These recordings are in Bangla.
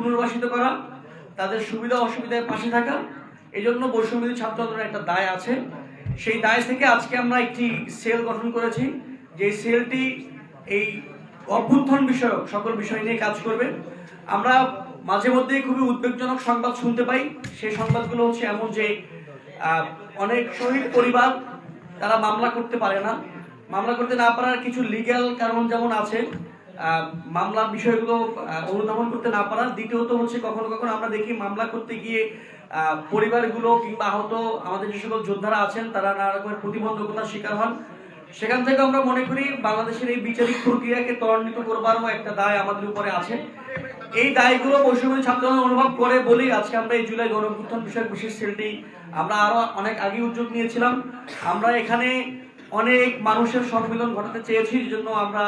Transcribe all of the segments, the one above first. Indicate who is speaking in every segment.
Speaker 1: পুনর্বাসিত করা, তাদের সুবিধা অসুবিধায় পাশে থাকা। এই জন্য বৈষম্যবিধি ছাত্র আন্দোলনের একটা দায় আছে। সেই দায় থেকে আজকে আমরা একটি সেল গঠন করেছি। যে সেলটি এই অভ্যুত্থান বিষয়ক সকল বিষয় নিয়ে কাজ করবে। আমরা মাঝে মধ্যেই খুবই উদ্বেগজনক সংবাদ শুনতে পাই। সেই সংবাদগুলো হচ্ছে এমন যে অনেক শহীদ পরিবার তারা মামলা করতে পারে না। মামলা করতে না পারার কিছু লিগ্যাল কারণ যেমন আছে আহ, মামলার বিষয়গুলো অনুধাবন করতে না পারা। দ্বিতীয়ত হচ্ছে কখনো কখনো আমরা দেখি মামলা করতে গিয়ে পরিবারগুলো কিংবা আহত আমাদের যে সকল যোদ্ধারা আছেন তারা নানা রকমের প্রতিবন্ধকতার শিকার হন। সেখান থেকে আমরা মনে করি বাংলাদেশের এই বিচারিক প্রক্রিয়াকে ত্বরান্বিত করবারও একটা দায় আমাদের উপরে আছে। এই দায়গুলো বৈষম্য ছাত্র অনুভব করে বলেই আজকে আমরা এই জুলাই গণঅভ্যুত্থান বিষয়ক বিশেষ সেলটি আমরা আরও অনেক আগে উদ্যোগ নিয়েছিলাম। আমরা এখানে অনেক মানুষের সম্মিলন ঘটাতে চেয়েছি জন্য আমরা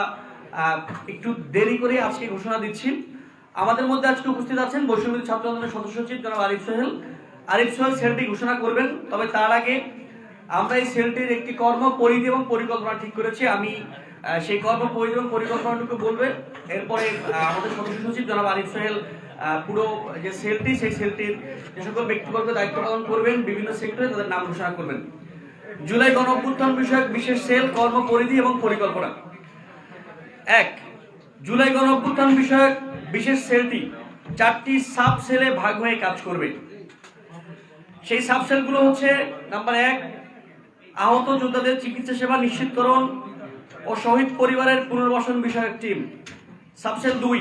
Speaker 1: একটু দেরি করে আজকে ঘোষণা দিচ্ছি। আমাদের মধ্যে আজকে উপস্থিত আছেন বৈষম্য ছাত্র আন্দোলনের সদস্য সচিব জনাব আরিফ সোহেল। আরিফ সোহেল সেলটি ঘোষণা করবেন, তবে তার আগে আমরা এই সেলটির একটি কর্ম পরিধি এবং পরিকল্পনা ঠিক করেছি। আমি সেই কর্ম পরিধি এবং পরিকল্পনাটুকু বলবে। এরপরে আমাদের সদস্য সচিব জনাব আরিফ সোহেল পুরো যে সেলটি, সেই সেলটির যে সকল ব্যক্তিবর্গ দায়িত্ব পালন করবেন, বিভিন্ন সেক্টরে তাদের নাম ঘোষণা করবেন। জুলাই গণ অভ্যুত্থান বিষয়ক বিশেষ সেল কর্ম পরিধি এবং পরিকল্পনা। এক, জুলাই গণ অভ্যুত্থান বিষয়ক বিশেষ সেলটি চারটি সাব সেলে ভাগ হয়ে কাজ করবে। সেই সাব সেলগুলো হচ্ছে, নাম্বার এক, আহত যোদ্ধাদের চিকিৎসা সেবা নিশ্চিতকরণ ও শহীদ পরিবারের পুনর্বাসন বিষয়ক টিম। সাবসেল দুই,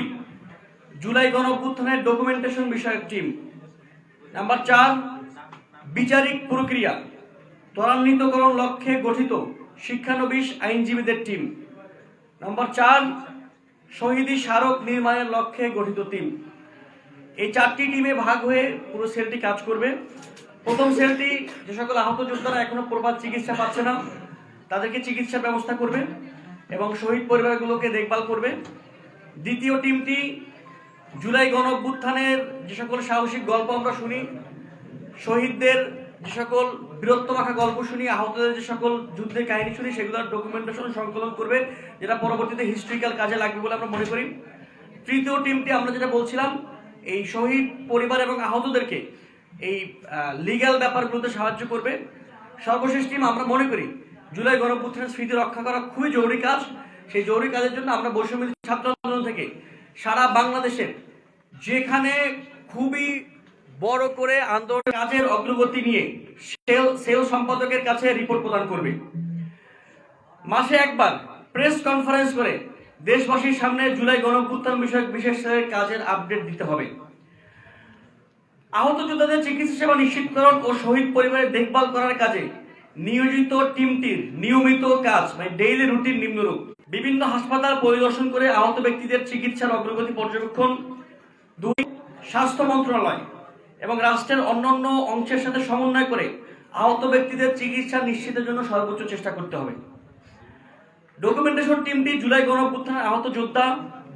Speaker 1: জুলাই গণ অভ্যুত্থানের ডকুমেন্টেশন বিষয়ক টিম। নাম্বার চার, বিচারিক প্রক্রিয়া, ত্বরান্বিতকরণ লক্ষ্যে গঠিত শিক্ষানবিশ আইনজীবীদের টিম। নম্বর চার, শহীদি স্মারক নির্মাণের লক্ষ্যে গঠিত টিম এই চারটি টিমে ভাগ হয়ে পুরো সেলটি কাজ করবে। প্রথম সেলটি যে সকল আহত যোদ্ধারা এখনও প্রপার চিকিৎসা পাচ্ছে না, তাদেরকে চিকিৎসার ব্যবস্থা করবে এবং শহীদ পরিবারগুলোকে দেখভাল করবে। দ্বিতীয় টিমটি জুলাই গণ যে সকল সাহসিক গল্প আমরা শুনি, শহীদদের যে সকল বীরত্ব বীরত্বমাখা গল্প শুনি, আহতদের যে সকল যুদ্ধের কাহিনী শুনি, সেগুলোর ডকুমেন্টেশন সংকলন করবে, যেটা পরবর্তীতে হিস্ট্রিক্যাল কাজে লাগবে বলে আমরা মনে করি। তৃতীয় টিমটি আমরা যেটা বলছিলাম, এই শহীদ পরিবার এবং আহতদেরকে এই লিগ্যাল ব্যাপারগুলোতে সাহায্য করবে। সর্বশেষ টিম আমরা মনে করি, জুলাই গণপুত্রের স্মৃতি রক্ষা করা খুবই জরুরি কাজ। সেই জরুরি কাজের জন্য আমরা বৈষম্য ছাত্র আন্দোলন থেকে সারা বাংলাদেশের যেখানে খুবই বড় করে আন্দোলন কাজের অগ্রগতি নিয়ে সেল সেল সম্পাদকের কাছে রিপোর্ট প্রদান করবে। মাসে একবার প্রেস কনফারেন্স করে দেশবাসীর সামনে জুলাই গণপুত্থান বিষয়ক বিশেষ কাজের আপডেট দিতে হবে। আহত যোদ্ধাদের চিকিৎসা সেবা নিশ্চিতকরণ ও শহীদ পরিবারের দেখভাল করার কাজে নিয়োজিত টিমটির নিয়মিত কাজ মানে ডেইলি রুটিন নিম্নরূপ। বিভিন্ন হাসপাতাল পরিদর্শন করে আহত ব্যক্তিদের চিকিৎসার অগ্রগতি পর্যবেক্ষণ। দুই, স্বাস্থ্য মন্ত্রণালয়। এবং রাষ্ট্রের অন্যান্য অংশের সাথে সমন্বয় করে আহত ব্যক্তিদের চিকিৎসা নিশ্চিতের জন্য সর্বোচ্চ চেষ্টা করতে হবে। ডকুমেন্টেশন টিমটি জুলাই গণ অভ্যুত্থানের আহত যোদ্ধা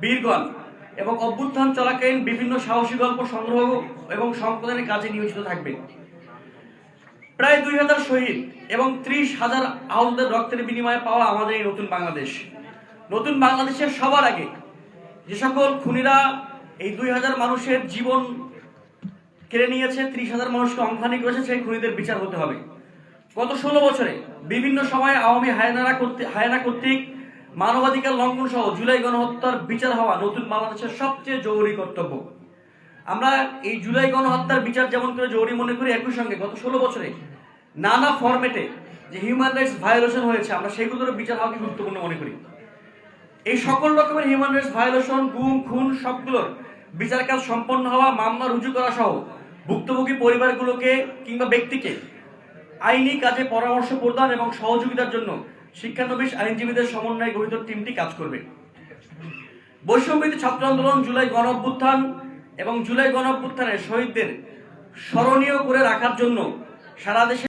Speaker 1: বীরগণ এবং অভ্যুত্থান চলাকালীন বিভিন্ন সাহসী গল্প সংগ্রহ এবং সম্পাদনের কাজে নিয়োজিত থাকবে। প্রায় দুই হাজার শহীদ এবং ত্রিশ হাজার আহতদের রক্তের বিনিময়ে পাওয়া আমাদের এই নতুন বাংলাদেশ। নতুন বাংলাদেশের সবার আগে যে সকল খুনিরা এই দুই হাজার মানুষের জীবন কেড়ে নিয়েছে ত্রিশ হাজার মানুষকে অঙ্কহানি করেছে সেই খুনিদের বিচার হতে হবে। গত ষোলো বছরে বিভিন্ন সময়ে আওয়ামী হায়নারা হায়না কর্তৃক মানবাধিকার লঙ্ঘন সহ জুলাই গণহত্যার বিচার হওয়া নতুন বাংলাদেশের সবচেয়ে জরুরি কর্তব্য। আমরা এই জুলাই গণহত্যার বিচার যেমন করে জরুরি মনে করি, একই সঙ্গে গত ষোলো বছরে নানা ফরম্যাটে যে হিউম্যান রাইটস ভায়োলেশন হয়েছে, আমরা সেগুলোর বিচার হওয়াকে গুরুত্বপূর্ণ মনে করি? এই সকল রকমের হিউম্যান রাইটস ভায়োলেশন গুম, খুন, সবগুলোর বিচার কাজ সম্পন্ন হওয়া, মামলা রুজু করা সহ ভুক্তভোগী পরিবারগুলোকে কিংবা ব্যক্তিকে আইনি কাজে পরামর্শ প্রদান এবং সহযোগিতার জন্য শিক্ষানবিশ আইনজীবীদের সমন্বয়ে গঠিত টিমটি কাজ করবে। বৈষম্যবিধি ছাত্র আন্দোলন জুলাই গণ অভ্যুত্থান এবং জুলাই গণ অভ্যুত্থানের শহীদদের স্মরণীয় করে রাখার জন্য সারা দেশে